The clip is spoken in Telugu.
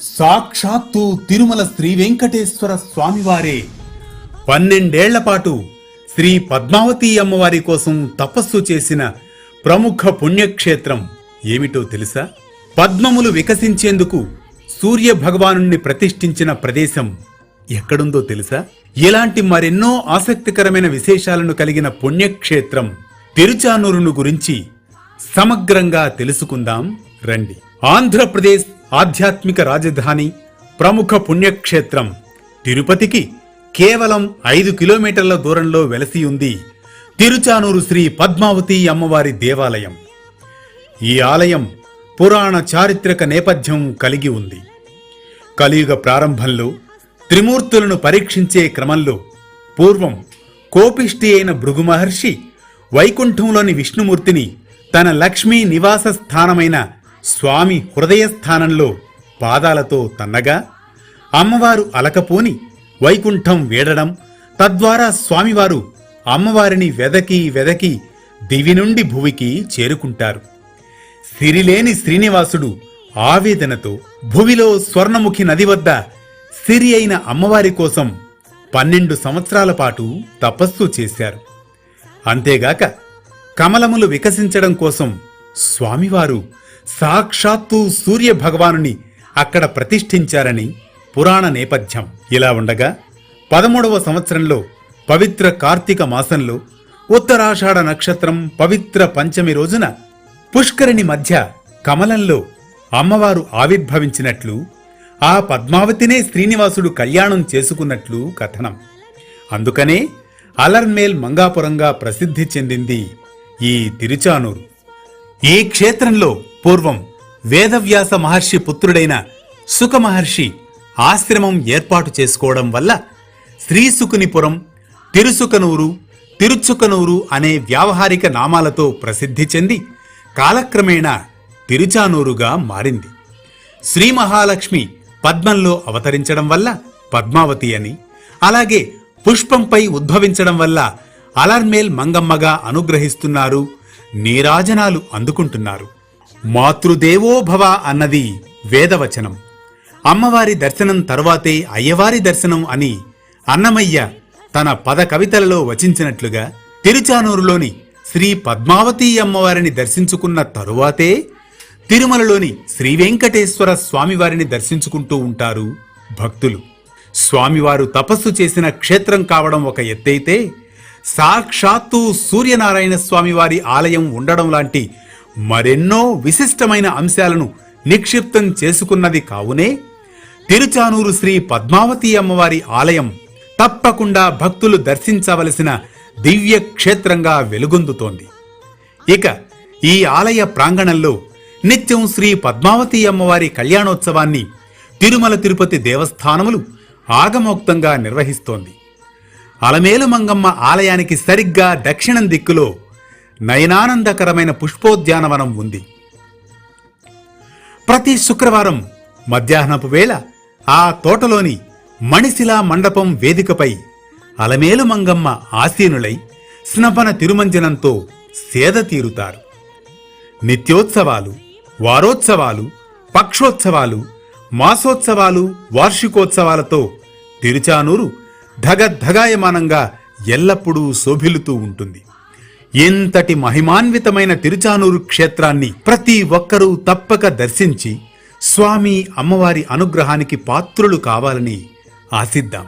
సాక్షాత్తు తిరుమల శ్రీ వెంకటేశ్వర స్వామివారే. పన్నెండేళ్ళ పాటు శ్రీ పద్మావతి అమ్మవారి కోసం తపస్సు చేసిన ప్రముఖ పుణ్యక్షేత్రం ఏమిటో తెలుసా? పద్మములు వికసించేందుకు సూర్య భగవానుణ్ణి ప్రతిష్ఠించిన ప్రదేశం ఎక్కడుందో తెలుసా? ఇలాంటి మరెన్నో ఆసక్తికరమైన విశేషాలను కలిగిన పుణ్యక్షేత్రం తిరుచానూరును గురించి సమగ్రంగా తెలుసుకుందాం. రండి. ఆంధ్రప్రదేశ్ ఆధ్యాత్మిక రాజధాని ప్రముఖ పుణ్యక్షేత్రం తిరుపతికి కేవలం ఐదు కిలోమీటర్ల దూరంలో వెలసి ఉంది తిరుచానూరు శ్రీ పద్మావతి అమ్మవారి దేవాలయం. ఈ ఆలయం పురాణ చారిత్రక నేపథ్యం కలిగి ఉంది. కలియుగ ప్రారంభంలో త్రిమూర్తులను పరీక్షించే క్రమంలో పూర్వం కోపిష్టి అయిన భృగు మహర్షి వైకుంఠంలోని విష్ణుమూర్తిని తన లక్ష్మీ నివాస స్థానమైన స్వామి హృదయస్థానంలో పాదాలతో తన్నగా అమ్మవారు అలకపోని వైకుంఠం వేడడం తద్వారా స్వామివారు అమ్మవారిని వెదకి వెదకి దివి నుండి భువికి చేరుకుంటారు. సిరిలేని శ్రీనివాసుడు ఆవేదనతో భువిలో స్వర్ణముఖి నది వద్ద సిరి అయిన అమ్మవారి కోసం పన్నెండు సంవత్సరాల పాటు తపస్సు చేశారు. అంతేగాక కమలములు వికసించడం కోసం స్వామివారు సాక్షాత్తు సూర్య భగవానుని అక్కడ ప్రతిష్ఠించారని పురాణ నేపథ్యం. ఇలా ఉండగా పదమూడవ సంవత్సరంలో పవిత్ర కార్తీక మాసంలో ఉత్తరాషాఢ నక్షత్రం పవిత్ర పంచమి రోజున పుష్కరిణి మధ్య కమలంలో అమ్మవారు ఆవిర్భవించినట్లు ఆ పద్మావతినే శ్రీనివాసుడు కళ్యాణం చేసుకున్నట్లు కథనం. అందుకనే అలర్మేల్ మంగాపురంగా ప్రసిద్ధి చెందింది ఈ తిరుచానూరు. ఈ క్షేత్రంలో పూర్వం వేదవ్యాస మహర్షి పుత్రుడైన సుఖ మహర్షి ఆశ్రమం ఏర్పాటు చేసుకోవడం వల్ల శ్రీసుకునిపురం తిరుసుకనూరు తిరుచుకనూరు అనే వ్యావహారిక నామాలతో ప్రసిద్ధి చెంది కాలక్రమేణా తిరుచానూరుగా మారింది. శ్రీ మహాలక్ష్మి పద్మంలో అవతరించడం వల్ల పద్మావతి అని అలాగే పుష్పంపై ఉద్భవించడం వల్ల అలర్మేల్ మంగమ్మగా అనుగ్రహిస్తున్నారు నీరాజనాలు అందుకుంటున్నారు. మాతృదేవో భవ అన్నది వేదవచనం. అమ్మవారి దర్శనం తరువాతే అయ్యవారి దర్శనం అని అన్నమయ్య తన పద కవితలలో వచించినట్లుగా తిరుచానూరులోని శ్రీ పద్మావతి అమ్మవారిని దర్శించుకున్న తరువాతే తిరుమలలోని శ్రీ వెంకటేశ్వర స్వామివారిని దర్శించుకుంటూ ఉంటారు భక్తులు. స్వామివారు తపస్సు చేసిన క్షేత్రం కావడం ఒక ఎత్తైతే సాక్షాత్తు సూర్యనారాయణ స్వామివారి ఆలయం ఉండడం లాంటి మరెన్నో విశిష్టమైన అంశాలను నిక్షిప్తం చేసుకున్నది కావునే తిరుచానూరు శ్రీ పద్మావతి అమ్మవారి ఆలయం తప్పకుండా భక్తులు దర్శించవలసిన దివ్య క్షేత్రంగా వెలుగొందుతోంది. ఇక ఈ ఆలయ ప్రాంగణంలో నిత్యం శ్రీ పద్మావతి అమ్మవారి కళ్యాణోత్సవాన్ని తిరుమల తిరుపతి దేవస్థానములు ఆగమోక్తంగా నిర్వహిస్తోంది. అలమేలు మంగమ్మ ఆలయానికి సరిగ్గా దక్షిణం దిక్కులో నయనానందకరమైన పుష్పోద్యానవనం ఉంది. ప్రతి శుక్రవారం మధ్యాహ్నపు వేళ ఆ తోటలోని మణిశిలా మండపం వేదికపై అలమేలు మంగమ్మ ఆసీనులై స్నపన తిరుమంజనంతో సేద తీరుతారు. నిత్యోత్సవాలు వారోత్సవాలు పక్షోత్సవాలు మాసోత్సవాలు వార్షికోత్సవాలతో తిరుచానూరు ధగధగాయమానంగా ఎల్లప్పుడూ శోభిల్లుతూ ఉంటుంది. ఇంతటి మహిమాన్వితమైన తిరుచానూరు క్షేత్రాన్ని ప్రతి ఒక్కరూ తప్పక దర్శించి స్వామి అమ్మవారి అనుగ్రహానికి పాత్రులు కావాలని ఆశిద్దాం.